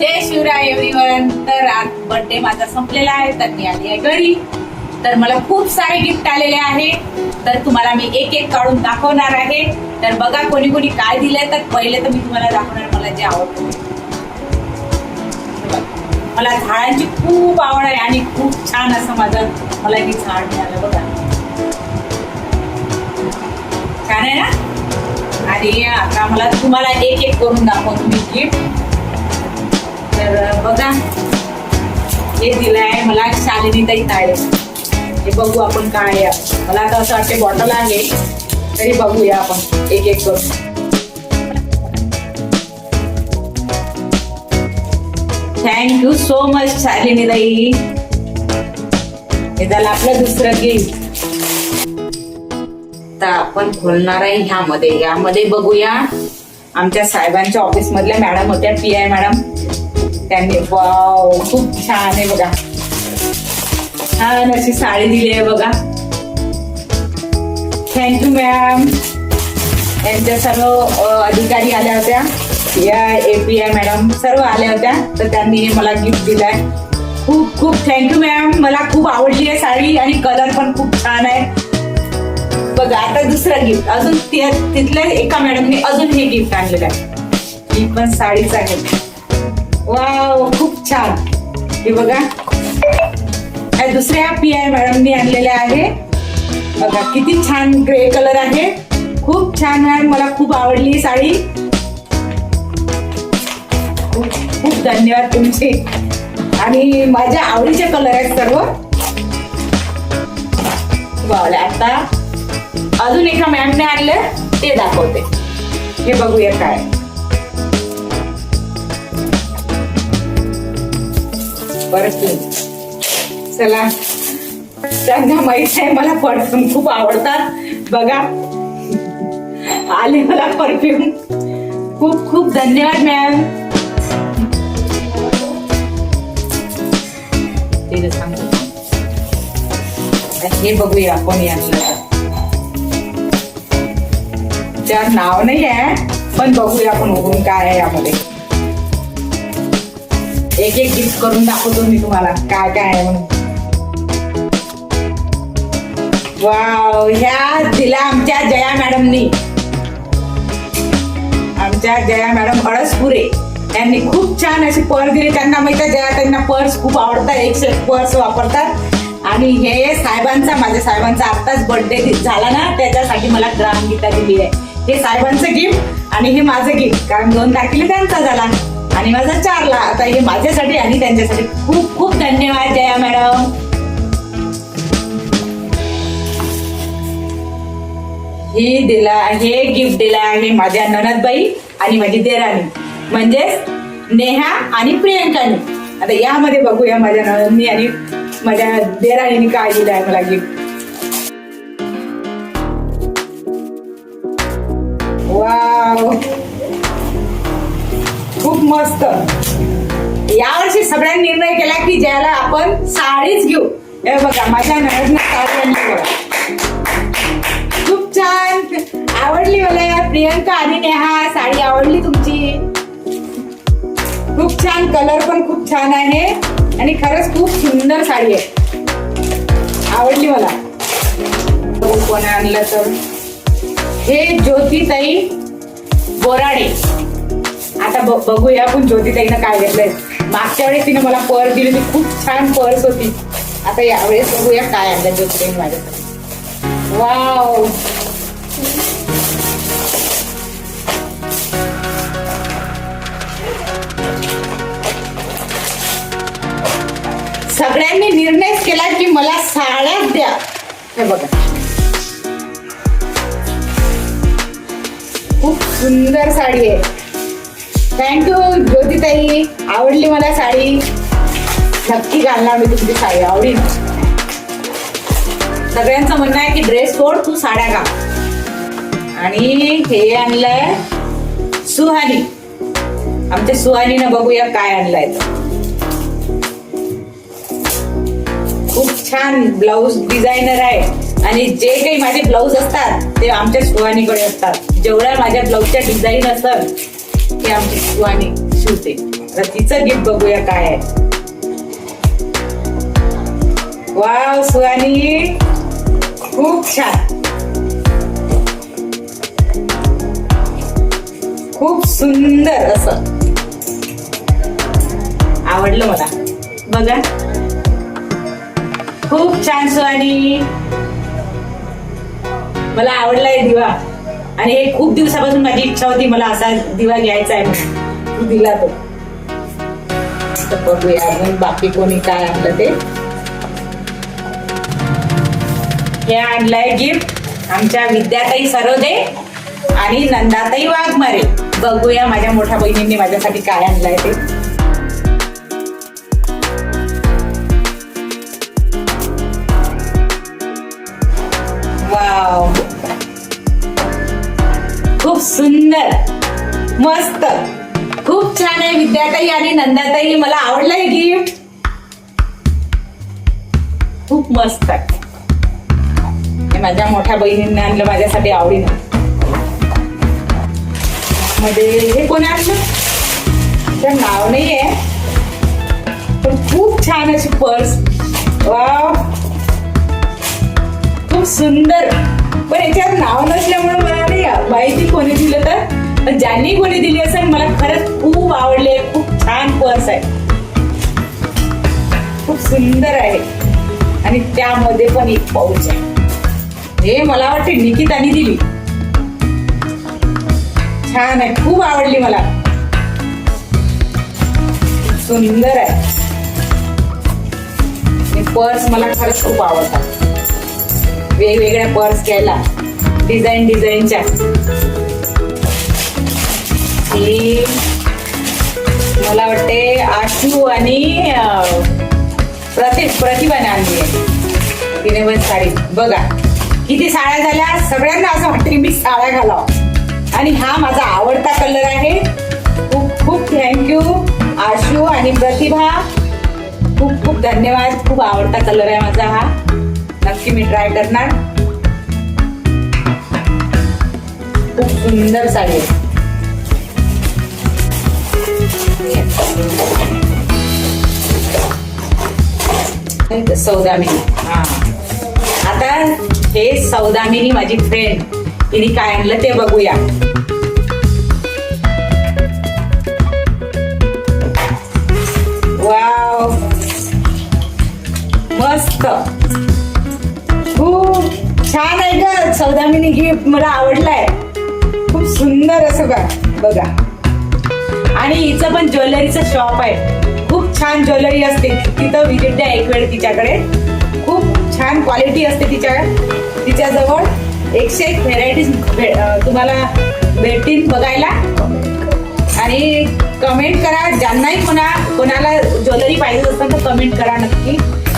जय Shivray everyone तर आज birthday माझा संपलेला आहे तर मी आली आहे घरी. तर मला खूप सारे गिफ्ट आलेले आहे तर तुम्हाला मी एक एक काढून दाखवणार आहे. तर बघा कोणी कोणी काय दिलंय तर पहिले तर मी तुम्हाला दाखवणार मला जे आवडतं. मला झाडांची खूप आवड आहे आणि खूप छान असं माझं मला हे झाड मिळालं बघा. छान आहे ना? आणि आता मला तुम्हाला एक एक करून दाखवतो मी गिफ्ट तर बघा. हे दिलं आहे मला शालिनी ताई. ताळे हे बघू आपण काय आहे. मला आता असं वाटते बॉटल आहे. तरी बघूया आपण. एक एक करून. थँक्यू सो मच शालिनी ताई हे झालं आपलं दुसरं गिफ्ट तर आपण खोलणार आहे ह्यामध्ये. यामध्ये बघूया. आमच्या साहेबांच्या ऑफिस मधल्या मॅडम होत्या पी आय मॅडम त्यांनी वाव खूप छान आहे बघा. छान अशी साडी दिली आहे बघा. थँक्यू मॅम यांच्या सर्व अधिकारी आल्या होत्या. या एपीआय मॅडम सर्व आल्या होत्या. तर त्यांनी मला गिफ्ट दिलाय. खूप खूप थँक्यू मॅम मला खूप आवडली आहे साडी आणि कलर पण खूप छान आहे. बघा आता दुसरं गिफ्ट अजून तिथल्या एका मॅडमने अजून हे गिफ्ट आणलेलं आहे. ही पण साडीच आहे. वाव खूप छान. हे बघा. ह्या दुसऱ्या पी आय मॅडमनी आणलेल्या आहे. बघा किती छान ग्रे कलर आहे. खूप छान मॅडम मला खूप आवडली ही साडी. खूप धन्यवाद तुमचे. आणि माझ्या आवडीचे कलर आहेत सर्व. आता अजून एका मॅमने आणलं ते दाखवते. हे बघूया काय. बरं चला. त्यांना माहीत आहे मला परफ्यूम खूप आवडतात. बघा. आले मला परफ्यूम. खूप खूप धन्यवाद मॅम ते हे बघूया आपण यातलं त्यात नाव नाही आहे पण बघूया आपण उघडून काय आहे यामध्ये. एक एक गिफ्ट करून दाखवतो मी तुम्हाला. काय काय आहे म्हणून. वाव ह्या दिला आमच्या जया मॅडमनी. आमच्या जया मॅडम अळसपुरे त्यांनी खूप छान अशी पर्स दिली. त्यांना माहिती आहे जया त्यांना पर्स खूप आवडतात एकशे पर्स वापरतात. आणि हे साहेबांचा माझ्या साहेबांचा आत्ताच बर्थडे झाला ना त्याच्यासाठी मला ग्रामगीता दिली आहे. हे साहेबांचं गिफ्ट आणि हे माझं गिफ्ट कारण दोन तारखेला त्यांचा झाला. आणि माझा चारला आता हे माझ्यासाठी आणि त्यांच्यासाठी खूप खूप धन्यवाद जया मॅडम. हे दिला हे गिफ्ट दिलं आहे माझ्या ननदबाई आणि माझी देराणी. म्हणजेच नेहा आणि प्रियंकानी. आता यामध्ये बघूया माझ्या ननदनी आणि माझ्या देराणीने काय दिलं आहे मला गिफ्ट वाव मस्त. यावर्षी सगळ्यांनी निर्णय केला की ज्याला आपण साडीच घेऊ. हे बघा माझ्या ननदनं साडी आणली बघा. खूप छान. आवडली मला. प्रियंका आणि नेहा साडी आवडली तुमची. खूप छान. कलर पण खूप छान आहे. आणि खरंच खूप सुंदर साडी आहे. आवडली मला. बघू आणलं तर? हे ज्योतिताई बोराडे. आता बघूया आपण ज्योतिताईनं काय घेतलंय. मागच्या वेळेस तिने मला पर्स दिली होती खूप छान पर्स होती. आता यावेळेस बघूया काय आणलं ज्योतिताईने माझ्यासाठी वाव! सगळ्यांनी निर्णयच केला की मला साड्याच द्या. हे बघा. खूप सुंदर साडी आहे. थँक्यू ज्योतिताई. आवडली मला साडी. नक्की घालणार मी तुमची साडी. आवडील. सगळ्यांचं म्हणणं आहे की ड्रेस कोड तू साड्या का आणि हे आणलंय सुहानी. आमच्या सुहानीनं बघूया काय आणलंय. खूप छान ब्लाऊज डिझायनर आहे. आणि जे काही माझे ब्लाऊज असतात ते आमच्या सुहानीकडे असतात. जेवढ्या माझ्या ब्लाऊजच्या डिझाईन असतात ते आमची सुहानी शिवते तर तिचं गीत बघूया काय आहे. वाव सुहानी. खूप छान. खूप सुंदर असं. आवडलं मला. बघा. खूप छान सुहानी. मला आवडलाय दिवा. आणि हे खूप दिवसापासून माझी इच्छा होती मला असा दिवा घ्यायचा आहे म्हणून. दिला तो. बघूया अजून बाकी कोणी काय आणलं ते. हे आणलंय गिफ्ट आमच्या विद्याताई सरोदे आणि नंदाताई वाघमारे. बघूया माझ्या मोठ्या बहिणींनी माझ्यासाठी काय आणलंय ते. वाव खूप सुंदर मस्त. खूप छान आहे विद्याताई आणि नंदाताई. मला आवडलंय गिफ्ट खूप मस्त आहे. माझ्या मोठ्या बहिणींनी आणलं माझ्यासाठी आवडीनं. मध्ये हे कोण आणलं? तर नाव नाही आहे पण खूप छान अशी पर्स. वाव. खूप सुंदर. पण याच्यात नाव नसल्यामुळे मला नाही माहिती कोणी दिलं तर? पण ज्यांनी कोणी दिली असेल मला खरंच खूप आवडले खूप छान पर्स आहे. खूप सुंदर आहे. आणि त्यामध्ये पण एक पाऊच आहे. हे मला वाटते निकितानी दिली. छान आहे खूप आवडली मला. सुंदर आहे. पर्स मला खरंच खूप आवडतात. वेगवेगळ्या पर्स घ्यायला. डिझाईन डिझाईनच्या ही मला वाटते आशू आणि अं, प्रति प्रतिभाने आणली आहे तिने पण साडी बघा किती साड्या झाल्या सगळ्यांना असं वाटते की मी साड्या घालावं. आणि हा माझा आवडता कलर आहे. खूप खूप थँक्यू आशू आणि प्रतिभा. खूप खूप धन्यवाद. खूप आवडता कलर आहे माझा हा. नक्की मी ट्राय करणार. खूप सुंदर साडी आहे. सौदामिनी. हा. आता हे सौदामिनी माझी फ्रेंड तिने काय आणलं ते बघूया. वाव. मस्त. खूप छान आहे ग. सौदामिनी गिफ्ट मला आवडलाय. सुंदर असं का बघा. आणि हिचं पण ज्वेलरीचं शॉप आहे. खूप छान ज्वेलरी असते. तिथं विजिट द्या एक वेळ तिच्याकडे. खूप छान क्वालिटी असते तिच्या तिच्याजवळ एकशे एक व्हेरायटीज तुम्हाला भेटतील बघायला. आणि कमेंट करा. ज्यांनाही कोणा कोणाला ज्वेलरी पाहिजे असेल तर कमेंट करा नक्की.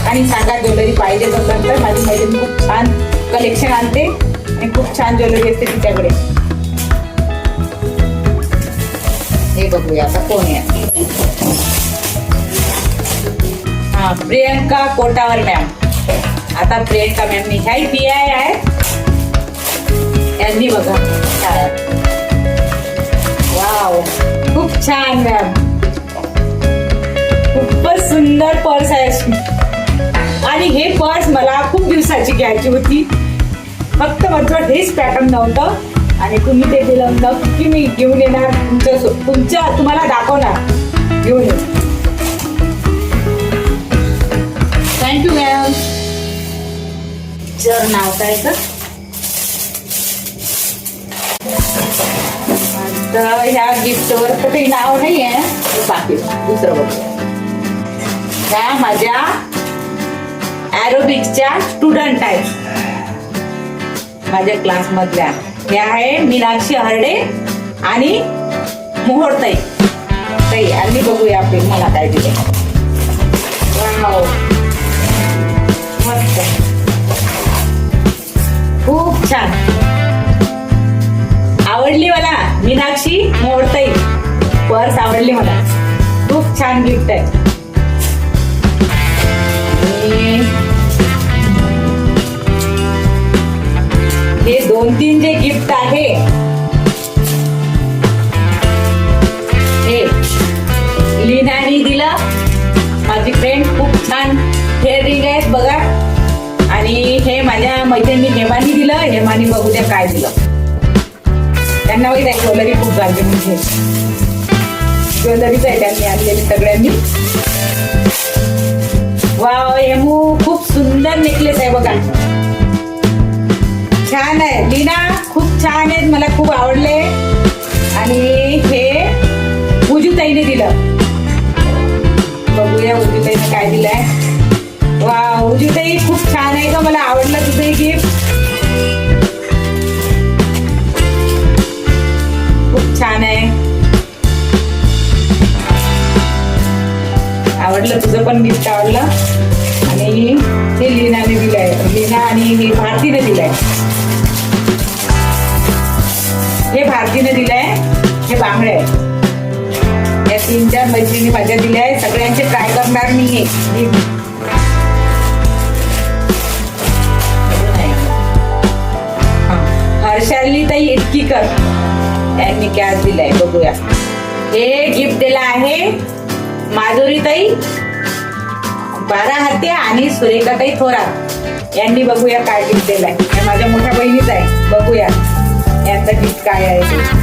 आणि सांगा ज्वेलरी पाहिजे असेल तर. माझी मैत्रीण खूप छान कलेक्शन आणते. आणि खूप छान ज्वेलरी असते तिच्याकडे. बघूया आता कोण आहे. हा प्रियंका कोटावर मॅम आता प्रियंका मॅमनी ह्याही पी आय आहे. यांनी बघा. वाव खूप छान मॅम खूपच सुंदर पर्स आहे. आणि हे पर्स मला खूप दिवसाची घ्यायची होती. फक्त माझं हेच पॅटर्न नव्हतं. आणि तुम्ही ते दिलं नक्की मी घेऊन येणार तुमच्या तुमच्या तुम्हाला दाखवणार. घेऊन येऊ थँक्यू मॅम जर नाव काय तर? तर ह्या गिफ्टवर तर काही नाव नाही आहे बाकी दुसरं बघूया ह्या माझ्या ॲरोबिक्सच्या स्टुडंट आहेत. माझ्या क्लासमधल्या हे आहे मीनाक्षी हरडे आणि मोहोळताई ताई. आणि बघूया आपली मला काय दिले मस्त. खूप छान. आवडली मला मीनाक्षी मोडताई पर्स आवडली मला. खूप छान गिफ्ट आहे. दोन तीन जे गिफ्ट आहे. हे. लिनानी दिलं. माझी फ्रेंड खूप छान हे रिंग आहेत बघा. आणि हे माझ्या मैत्रिणी हेमानी दिलं. हेमानी बघू द्या काय दिलं. त्यांना माहिती आहे ज्वेलरी खूप घालते म्हणजे. ज्वेलरीच आहे त्यांनी आणलेली सगळ्यांनी. वाव हेमू खूप सुंदर नेकलेस आहे बघा. छान आहे. लीना खूप छान आहेत. मला खूप आवडले. आणि हे उजूताईने दिलं. बघूया उजूताईने काय दिलंय. चार माझ्या दिल्या आहे सगळ्यांचे ट्राय करणार मी हे. हर्षाली ताई इटकीकर त्यांनी कॅश दिलाय बघूया. हे गिफ्ट दिलं आहे माधुरी ताई बारा हाते आणि सुरेखाताई थोरात. यांनी बघूया काय गिफ्ट दिलाय. माझ्या मोठ्या बहिणीच आहे. बघूया. यांचं गिफ्ट काय आहे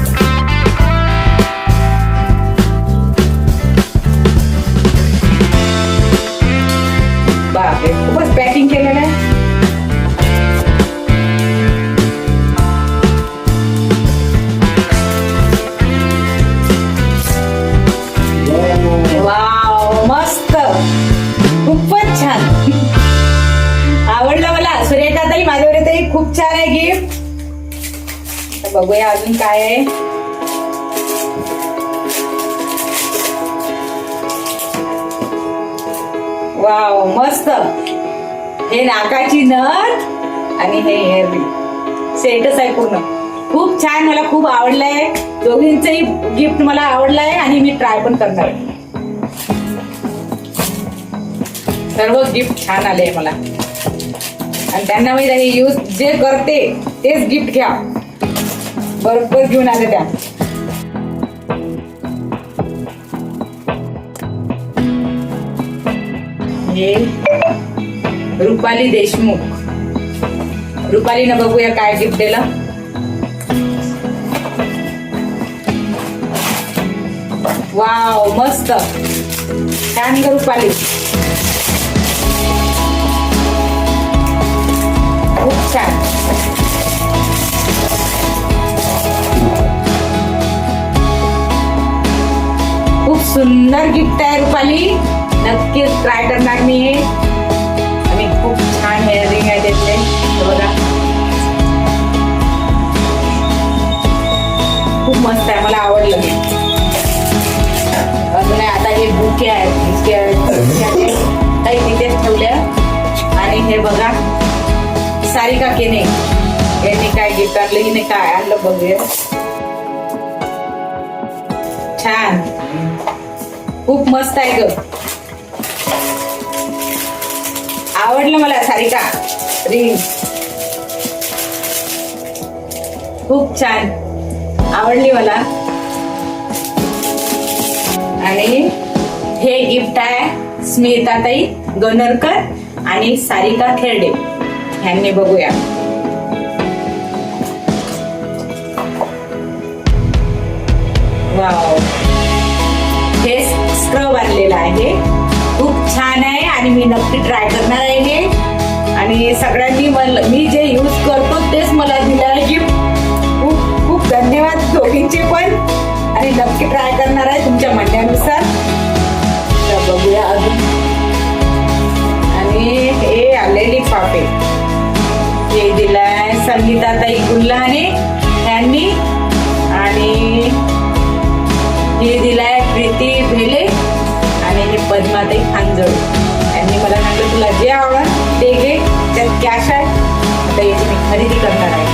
बापरे खूपच पॅकिंग केलेलं आहे वाव मस्त। खूपच छान। आवडलं मला. सुरेखाताई माझ्यावर तरी खूप छान आहे गिफ्ट बघूया अजून काय आहे. वाव मस्त. हे नाकाची नथ आणि हे हेअर सेटच आहे पूर्ण. खूप छान मला खूप आवडलंय. दोघींचंही गिफ्ट मला आवडलंय आणि मी ट्राय पण करणार सर्व गिफ्ट छान आले मला. आणि त्यांना माहिती आहे यूज जे करते तेच गिफ्ट घ्या. बरोबर घेऊन आले त्या. हे रुपाली देशमुख. रुपालीनं बघूया काय गिफ्ट दिलं. वाव मस्त. छान ग रुपाली. खूप छान. सुंदर गिफ्ट आहे रुपाली. नक्कीच ट्राय करणार मी हे आणि खूप छान हेअरिंग आहे त्यातले बघा. खूप मस्त आहे मला आवडलं हे. अजून आता हे बुके आहेत बुके आहेत काही तिथेच ठेवल्या. आणि हे बघा. सारिका केने. यांनी काय गिफ्ट आणलं हिने काय आणलं बघूया. छान. खूप मस्त आहे ग. आवडलं मला सारिका. रिंग. खूप छान. आवडली मला. आणि हे गिफ्ट आहे स्मिताताई गनरकर आणि सारिका खेरडे. ह्यांनी बघूया. वाव खूप छान आहे आणि मी नक्की ट्राय करणार आहे हे. आणि सगळ्यांनी मला मी जे यूज करतो तेच मला दिलं आहे. गिफ्ट खूप खूप धन्यवाद दोघींचे पण. आणि नक्की ट्राय करणार आहे तुमच्या म्हणण्यानुसार. तर बघूया अजून. आणि हे आलेली पापे. हे दिलाय संगीताताई गुल्हाने यांनी. आणि हे दिलाय प्रीती भेले. आणि हे पद्माताई खांजळ यांनी मला सांगितलं तुला जे आवडत ते घे त्यात कॅश आहे तर याची मी खरेदी करणार आहे.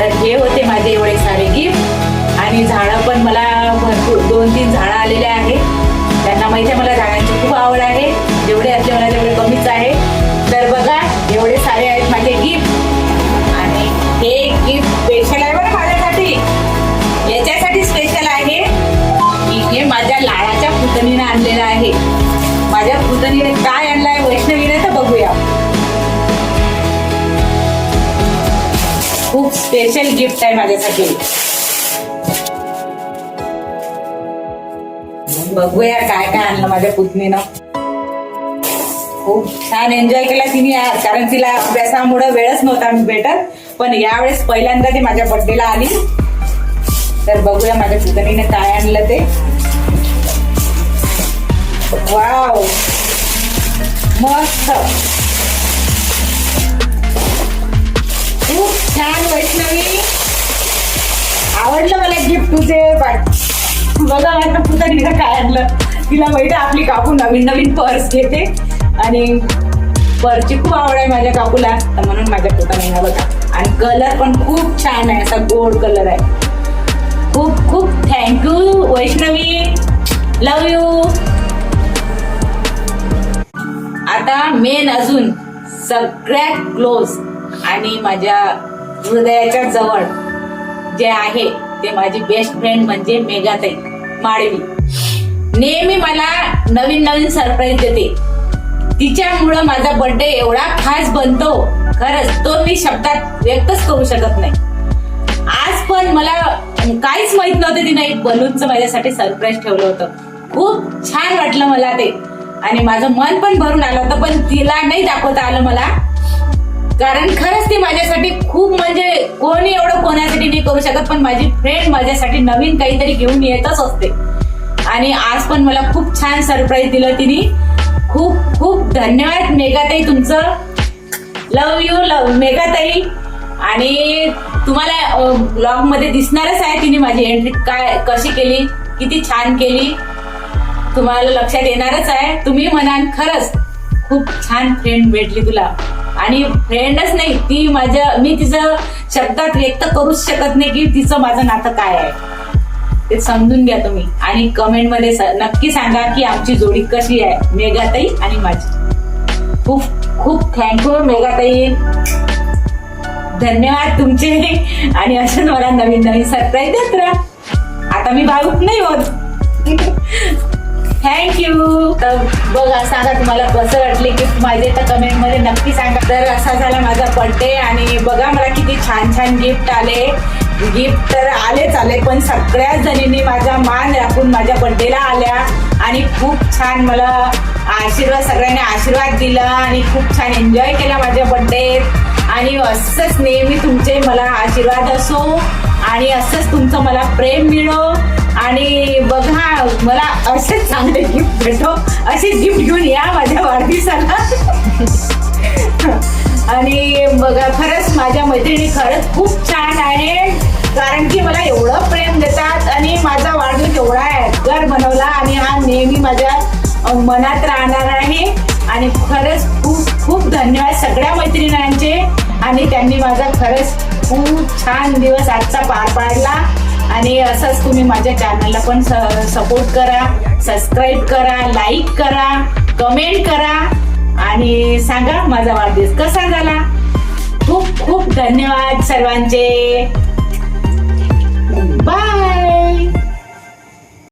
तर हे होते माझे एवढे सारे गिफ्ट आणि झाड स्पेशल गिफ्ट आहे माझ्यासाठी. बघूया काय काय आणलं माझ्या पुतणीनं. खूप छान एन्जॉय केला तिने आज कारण तिला अभ्यासामुळे वेळच नव्हता भेटत. पण यावेळेस पहिल्यांदा ती माझ्या बर्थडेला आली. तर बघूया माझ्या पुतणीने काय आणलं ते. वाव! मस्त! छान वैष्णवी. आवडलं मला गिफ्ट तुझे बघा बघा तुझं पुतणीनं काय आणलं. तिला माहिती आपली काकू नवीन नवीन पर्स घेते. आणि पर्सची खूप आवड आहे माझ्या काकूला. तर म्हणून माझ्या पुतणीनं बघा. आणि कलर पण खूप छान आहे असा गोड कलर आहे. खूप खूप thank you Vaishnavi. Love you आता मेन अजून सगळ्यात क्लोज आणि माझ्या हृदयाच्या जवळ जे आहे ते माझी बेस्ट फ्रेंड म्हणजे मेघाताई माळवी. नेहमी मला नवीन नवीन सरप्राईज देते. तिच्यामुळं माझा बर्थडे एवढा खास बनतो. खरंच तो मी शब्दात व्यक्तच करू शकत नाही. आज पण मला काहीच माहीत नव्हतं तिने एक बलूनचं माझ्यासाठी सरप्राईज ठेवलं होतं. खूप छान वाटलं मला ते. आणि माझं मन पण भरून आलं होतं पण तिला नाही दाखवता आलं मला. कारण खरंच ती माझ्यासाठी खूप म्हणजे कोणी एवढं कोणासाठी नाही करू शकत पण माझी फ्रेंड माझ्यासाठी नवीन काहीतरी घेऊन येतच असते. आणि आज पण मला खूप छान सरप्राईज दिलं तिने. खूप खूप धन्यवाद मेघाताई तुमचं. लव यू लव मेघाताई. आणि तुम्हाला ब्लॉगमध्ये दिसणारच आहे तिने माझी एंट्री काय कशी केली किती छान केली. तुम्हाला लक्षात येणारच आहे. तुम्ही म्हणाल खरंच खूप छान फ्रेंड भेटली तुला. आणि फ्रेंडच नाही ती माझ्या मी तिचं शब्दात व्यक्त करूच शकत नाही की तिचं माझं नातं काय आहे. ते समजून घ्या तुम्ही. आणि कमेंटमध्ये नक्की सांगा की आमची जोडी कशी आहे मेघाताई आणि माझी. खूप खूप थँक्यू मेघाताई. धन्यवाद तुमचे. आणि असंच मला नवीन नवीन सरप्राईज देत राहा. आता मी भाऊक नाही होत. थँक्यू तर बघा सांगा तुम्हाला कसं वाटली गिफ्ट माझे तर कमेंटमध्ये नक्की सांगा. तर असा झाला माझा बर्थडे आणि बघा मला किती छान छान गिफ्ट आले. गिफ्ट तर आलेच आले पण सगळ्याच जणींनी माझा मान राखून माझ्या बर्थडेला आल्या. आणि खूप छान मला आशीर्वाद सगळ्यांनी आशीर्वाद दिला आणि खूप छान एन्जॉय केला माझ्या बड्डेत आणि असंच नेहमी तुमचे मला आशीर्वाद असो. आणि असंच तुमचं मला प्रेम मिळो आणि बघा मला असेच चांगले गिफ्ट भेटो. असे गिफ्ट घेऊन या माझ्या वाढदिवसाला. आणि बघा खरंच माझ्या मैत्रिणी खरंच खूप छान आहे कारण की मला एवढं प्रेम देतात आणि माझा वाढदिवस एवढा आहे घर बनवला आणि हा नेहमी माझ्या मनात राहणार आहे. आणि खरंच खूप खूप धन्यवाद सगळ्या मैत्रिणींचे. आणि त्यांनी माझा खरंच खूप छान दिवस आजचा पार पाडला. आणि असंच तुम्ही माझ्या चॅनलला पण सपोर्ट करा सबस्क्राईब करा लाईक करा कमेंट करा. आणि सांगा माझा वाढदिवस कसा झाला. खूप खूप धन्यवाद सर्वांचे. बाय